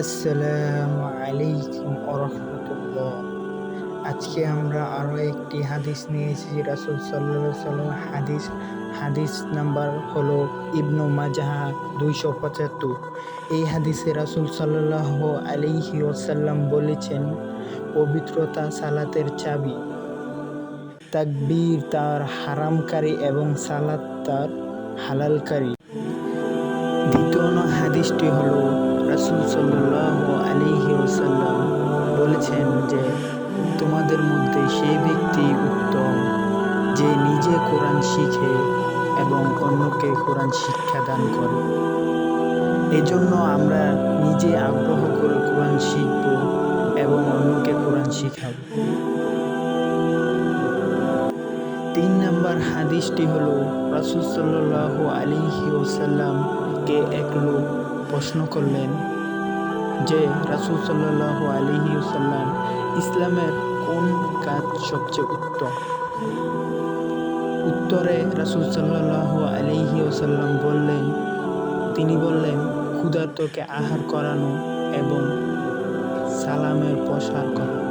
আসসালামু আলাইকুম আরহামতুল্লাহ আজকে আমরা আরও একটি হাদিস নিয়েছি রাসুল সাল্লাহ সাল্লাম হাদিস হাদিস নাম্বার হলো ইবনু মাজাহা দুইশো পঁচাত্তর। এই হাদিসে রাসুল সাল্লাহ আলাইহি ওসাল্লাম বলেছেন, পবিত্রতা সালাতের চাবি, তাকবীর তার হারামকারী এবং সালাত তার হালালকারী। হাদিসটি হলো। রাসুল সাল্লাহ আলিহি ওসাল্লাম বলেছেন যে, তোমাদের মধ্যে সেই ব্যক্তি উত্তম যে নিজে কোরআন শিখে এবং অন্যকে কোরআন শিক্ষা দান করে। এজন্য আমরা নিজে আগ্রহ করে কোরআন শিখব এবং অন্যকে কোরআন শিখাব। তিন নম্বর হাদিসটি হলো, রাসুল সাল্লাহ আলিহি ওসাল্লামকে এক লোক প্রশ্ন করলেন যে রাসুল সাল্লাহ আলহি সাল্লাম ইসলামের কোন কাজ সবচেয়ে উত্তম? উত্তরে রাসুল সাল্লাহ আলহি ওসাল্লাম বললেন, তিনি বললেন, ক্ষুধার্তকে আহার করানো এবং সালামের প্রসার করা।